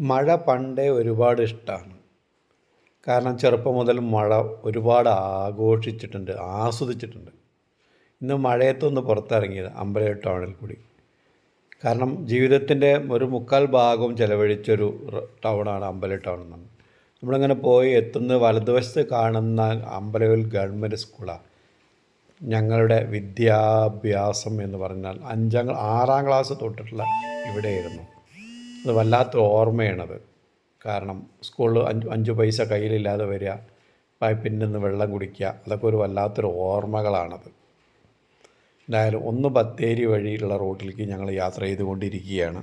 മഴ പണ്ടേ ഒരുപാട് ഇഷ്ടമാണ് കാരണം ചെറുപ്പം മുതൽ മഴ ഒരുപാട് ആഘോഷിച്ചിട്ടുണ്ട് ആസ്വദിച്ചിട്ടുണ്ട്. ഇന്ന് മഴയത്തൊന്ന് പുറത്തിറങ്ങിയത് അമ്പലവയൽ ടൗണിൽ കൂടി. കാരണം ജീവിതത്തിന്റെ ഒരു മുക്കാൽ ഭാഗവും ചിലവഴിച്ചൊരു ടൗണാണ് അമ്പല ടൗൺ എന്ന് നമ്മളിങ്ങനെ പോയി എത്തുന്ന വലതുവശത്ത് കാണുന്ന അമ്പലവിൽ ഗവൺമെന്റ് സ്കൂളാണ് ഞങ്ങളുടെ വിദ്യാഭ്യാസം എന്ന് പറഞ്ഞാൽ അഞ്ചാം ആറാം ക്ലാസ് തൊട്ടിട്ടുള്ള ഇവിടെയായിരുന്നു. അത് വല്ലാത്ത ഓർമ്മയാണത്. കാരണം സ്കൂളിൽ അഞ്ച് അഞ്ച് പൈസ കയ്യിലില്ലാതെ വരിക പൈപ്പിൽ നിന്ന് വെള്ളം കുടിക്കുക അതൊക്കെ ഒരു വല്ലാത്തൊരു ഓർമ്മകളാണത്. എന്തായാലും ഒന്ന് ബത്തേരി വഴിയുള്ള റോട്ടിലേക്ക് ഞങ്ങൾ യാത്ര ചെയ്തുകൊണ്ടിരിക്കുകയാണ്.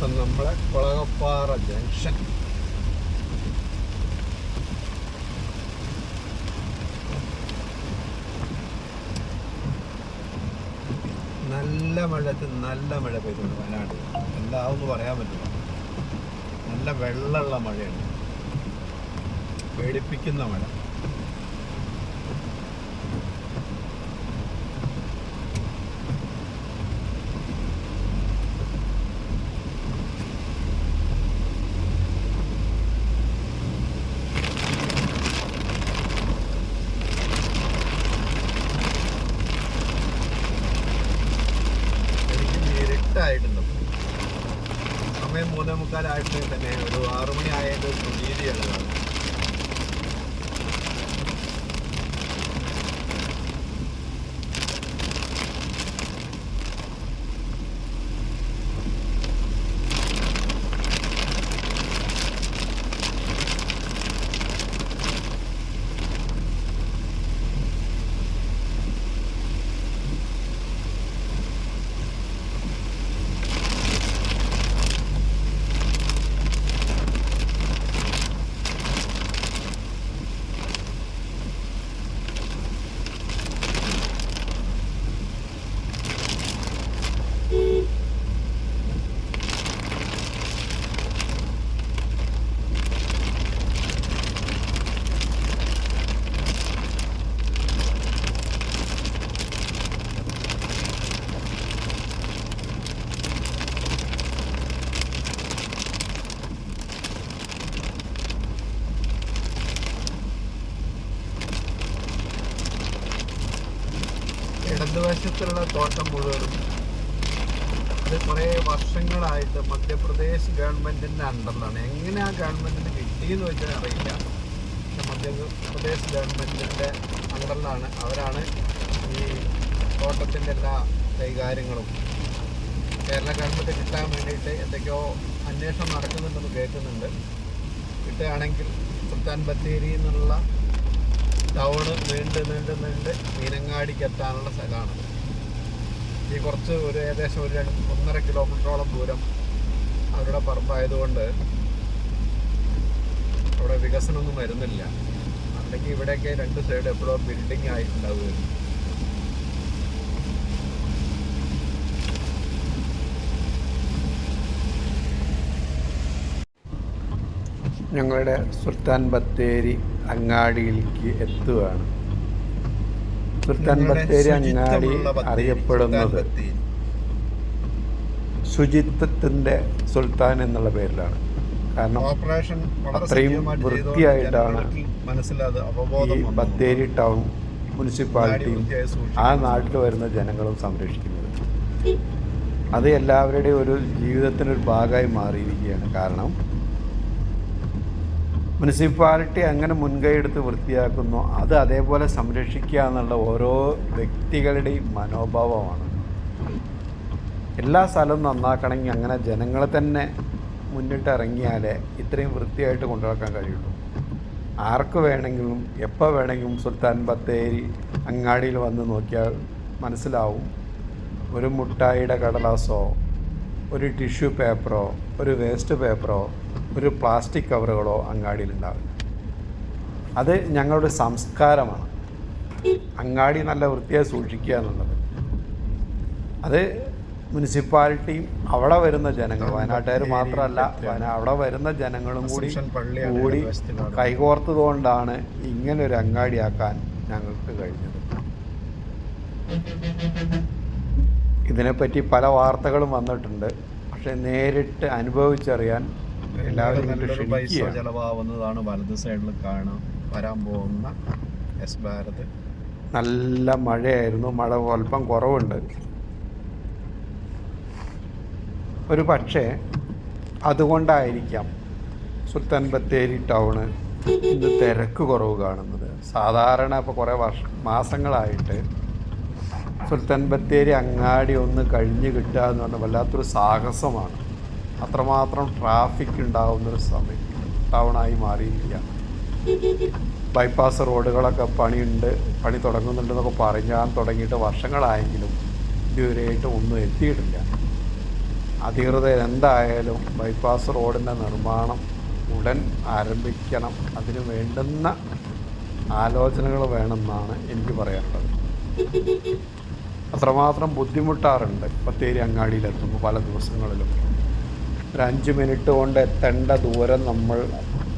ഇപ്പം നമ്മളെ കുളകപ്പാറ ജംഗ്ഷൻ നല്ല മഴത്ത് നല്ല മഴ പെയ്തുണ്ട് വയനാട്. എന്താവെന്ന് പറയാൻ പറ്റില്ല. നല്ല വെള്ളമുള്ള മഴയാണ്. പേടിപ്പിക്കുന്ന മഴ. മുക്കാലായിട്ട് തന്നെ ഒരു ആറുമണി ആയതിന്റെ പ്രതീതിയാണ് കാണുന്നത് ഇടതുവശത്തുള്ള തോട്ടം മുഴുവനും. അത് കുറേ വർഷങ്ങളായിട്ട് മധ്യപ്രദേശ് ഗവൺമെന്റിന്റെ അണ്ടറിലാണ്. എങ്ങനെ ആ ഗവൺമെന്റിന് കിട്ടിയെന്ന് വെച്ചാൽ അറിയില്ല. മധ്യപ്രദേശ് ഗവൺമെന്റിന്റെ അണ്ടറിലാണ്. അവരാണ് ഈ തോട്ടത്തിന്റെ എല്ലാ കൈകാര്യങ്ങളും. കേരള ഗവൺമെന്റ് കിട്ടാൻ വേണ്ടിയിട്ട് എന്തൊക്കെയോ അന്വേഷണം നടക്കുന്നുണ്ടെന്ന് കേൾക്കുന്നുണ്ട്. കിട്ടുകയാണെങ്കിൽ സുൽത്താൻ ബത്തേരി എന്നുള്ള ടൗണ് നീണ്ട് നീണ്ട് നീണ്ട് മീനങ്ങാടിക്ക് എത്താനുള്ള സ്ഥലമാണ്. ഈ കുറച്ച് ഒരു ഏകദേശം ഒരു രണ്ട് ഒന്നര കിലോമീറ്ററോളം ദൂരം അവരുടെ പറമ്പായതുകൊണ്ട് അവിടെ വികസനമൊന്നും വരുന്നില്ല. അല്ലെങ്കിൽ ഇവിടെയൊക്കെ രണ്ട് സൈഡ് എപ്പോഴും ബിൽഡിംഗ് ആയിട്ടുണ്ടാവുകയായിരുന്നു ഞങ്ങളുടെ സുൽത്താൻ ബത്തേരി അങ്ങാടിയിലേക്ക് എത്തുകയാണ്. സുൽത്താൻ ബത്തേരി അങ്ങാടി അറിയപ്പെടുന്നത് ശുചിത്വത്തിന്റെ സുൽത്താൻ എന്നുള്ള പേരിലാണ്. കാരണം ഓപ്പറേഷൻ അത്രയും വൃത്തിയായിട്ടാണ് ഈ ബത്തേരി ടൗൺ മുനിസിപ്പാലിറ്റിയും ആ നാട്ടിൽ വരുന്ന ജനങ്ങളും സംരക്ഷിക്കുന്നത്. അത് എല്ലാവരുടെയും ഒരു ജീവിതത്തിന്റെ ഒരു ഭാഗമായി മാറിയിരിക്കുകയാണ്. കാരണം മുനിസിപ്പാലിറ്റി അങ്ങനെ മുൻകൈ എടുത്ത് വൃത്തിയാക്കുന്നു. അത് അതേപോലെ സംരക്ഷിക്കുക എന്നുള്ള ഓരോ വ്യക്തികളുടെയും മനോഭാവമാണ്. എല്ലാ സ്ഥലവും നന്നാക്കണമെങ്കിൽ അങ്ങനെ ജനങ്ങളെ തന്നെ മുന്നിട്ടിറങ്ങിയാലേ ഇത്രയും വൃത്തിയായിട്ട് കൊണ്ടുനടക്കാൻ കഴിയുള്ളൂ. ആർക്ക് വേണമെങ്കിലും എപ്പോൾ വേണമെങ്കിലും സുൽത്താൻ ബത്തേരി അങ്ങാടിയിൽ വന്ന് നോക്കിയാൽ മനസ്സിലാവും. ഒരു മുട്ടായിയുടെ കടലാസോ ഒരു ടിഷ്യൂ പേപ്പറോ ഒരു വേസ്റ്റ് പേപ്പറോ ഒരു പ്ലാസ്റ്റിക് കവറുകളോ അങ്ങാടിയിലുണ്ടാവില്ല. അത് ഞങ്ങളുടെ സംസ്കാരമാണ്. അങ്ങാടി നല്ല വൃത്തിയായി സൂക്ഷിക്കുക എന്നുള്ളത്. അത് മുനിസിപ്പാലിറ്റിയും അവിടെ വരുന്ന ജനങ്ങൾ വയനാട്ടുകാർ മാത്രമല്ല അവിടെ വരുന്ന ജനങ്ങളും കൂടി കൂടി കൈകോർത്തതുകൊണ്ടാണ് ഇങ്ങനെ ഒരു അങ്ങാടിയാക്കാൻ ഞങ്ങൾക്ക് കഴിഞ്ഞത്. ഇതിനെപ്പറ്റി പല വാർത്തകളും വന്നിട്ടുണ്ട്. പക്ഷെ നേരിട്ട് അനുഭവിച്ചറിയാൻ നല്ലൊരു പൈസ ചെലവാവുന്നതാണ് വലത് സൈഡിൽ കാണാം വരാൻ പോകുന്ന എസ് ഭാരത്. നല്ല മഴയായിരുന്നു. മഴ അല്പം കുറവുണ്ട്. ഒരു പക്ഷേ അതുകൊണ്ടായിരിക്കാം സുൽത്താൻ ബത്തേരി ടൗണ് ഇന്ന് തിരക്ക് കുറവ് കാണുന്നത്. സാധാരണ ഇപ്പോൾ കുറേ വർഷ മാസങ്ങളായിട്ട് സുൽത്താൻ ബത്തേരി അങ്ങാടി ഒന്ന് കഴിഞ്ഞ് കിട്ടുക എന്ന് പറഞ്ഞാൽ വല്ലാത്തൊരു സാഹസമാണ്. അത്രമാത്രം ട്രാഫിക് ഉണ്ടാകുന്നൊരു സമയം ടൗണായി മാറിയിരിക്കുകയാണ് ബൈപ്പാസ് റോഡുകളൊക്കെ പണിയുണ്ട് പണി തുടങ്ങുന്നുണ്ടെന്നൊക്കെ പറഞ്ഞാൽ തുടങ്ങിയിട്ട് വർഷങ്ങളായെങ്കിലും ഇതുവരെയായിട്ടും ഒന്നും എത്തിയിട്ടില്ല. അധികൃതർ എന്തായാലും ബൈപ്പാസ് റോഡിന്റെ നിർമ്മാണം ഉടൻ ആരംഭിക്കണം. അതിന് വേണ്ടുന്ന ആലോചനകൾ വേണമെന്നാണ് എനിക്ക് പറയാനുള്ളത്. അത്രമാത്രം ബുദ്ധിമുട്ടാറുണ്ട് ബത്തേരി അങ്ങാടിയിലെത്തുമ്പോൾ പല ദിവസങ്ങളിലും. ഒരു അഞ്ച് മിനിറ്റ് കൊണ്ട് എത്തേണ്ട ദൂരം നമ്മൾ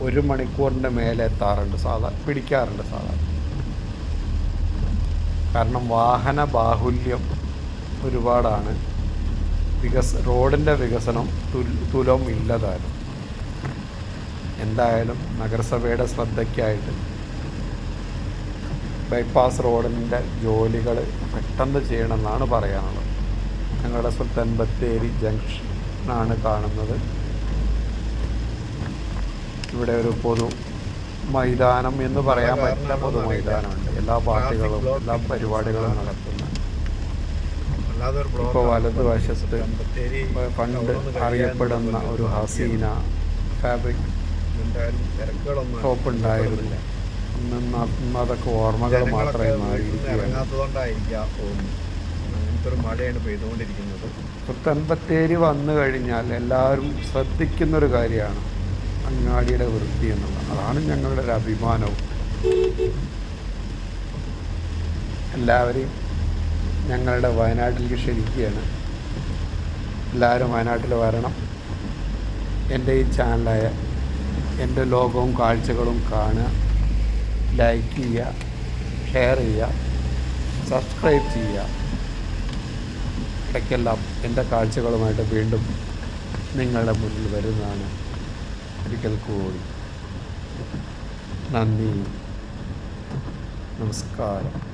ഒരു മണിക്കൂറിന്റെ മേലെ എത്താറുണ്ട്. സാധാരണ പിടിക്കാറുണ്ട് സാധാരണ കാരണം വാഹന ബാഹുല്യം ഒരുപാടാണ്. വികസ റോഡിന്റെ വികസനം തുലം ഇല്ലതാനും. എന്തായാലും നഗരസഭയുടെ ശ്രദ്ധയ്ക്കായിട്ട് ബൈപ്പാസ് റോഡിന്റെ ജോലികൾ പെട്ടെന്ന് ചെയ്യണമെന്നാണ് പറയാനുള്ളത്. ഞങ്ങളുടെ സുൽത്താൻ ബത്തേരി ജംഗ്ഷനാണ് കാണുന്നത്. ഇവിടെ ഒരു പൊതു മൈതാനം എന്ന് പറയാൻ പറ്റില്ല പൊതു മൈതാനമുണ്ട്. എല്ലാ പാർട്ടികളും എല്ലാ പരിപാടികളും നടത്തുന്ന. ഇപ്പോൾ വലതുവശത്ത് പണ്ട് അറിയപ്പെടുന്ന ഒരു ഹസീന ഫാബ്രിക് ഷോപ്പ് ഉണ്ടായിരുന്നില്ല. ഇന്ന് അതൊക്കെ ഓർമ്മകൾ മാത്രമേ മാറിയിരിക്കുകയാണ്. ഒരു മഴയാണ് പെയ്തുകൊണ്ടിരിക്കുന്നത്. പുത്തൻപത്തേരി വന്നു കഴിഞ്ഞാൽ എല്ലാവരും ശ്രദ്ധിക്കുന്നൊരു കാര്യമാണ് അങ്ങാടിയുടെ വൃത്തി എന്നുള്ളത്. അതാണ് ഞങ്ങളുടെ ഒരു അഭിമാനവും. എല്ലാവരെയും ഞങ്ങളുടെ വയനാട്ടിലേക്ക് ക്ഷണിക്കുകയാണ്. എല്ലാവരും വയനാട്ടിൽ വരണം. എന്റെ ഈ ചാനലായ എന്റെ ലോകവും കാഴ്ചകളും കാണുക ലൈക്ക് ചെയ്യുക ഷെയർ ചെയ്യുക സബ്സ്ക്രൈബ് ചെയ്യുക. ഇടയ്ക്കെല്ലാം എന്റെ കാഴ്ചകളുമായിട്ട് വീണ്ടും നിങ്ങളുടെ മുന്നിൽ വരുന്നതാണ് ഒരിക്കൽ കൂടി. നന്ദി. നമസ്കാരം.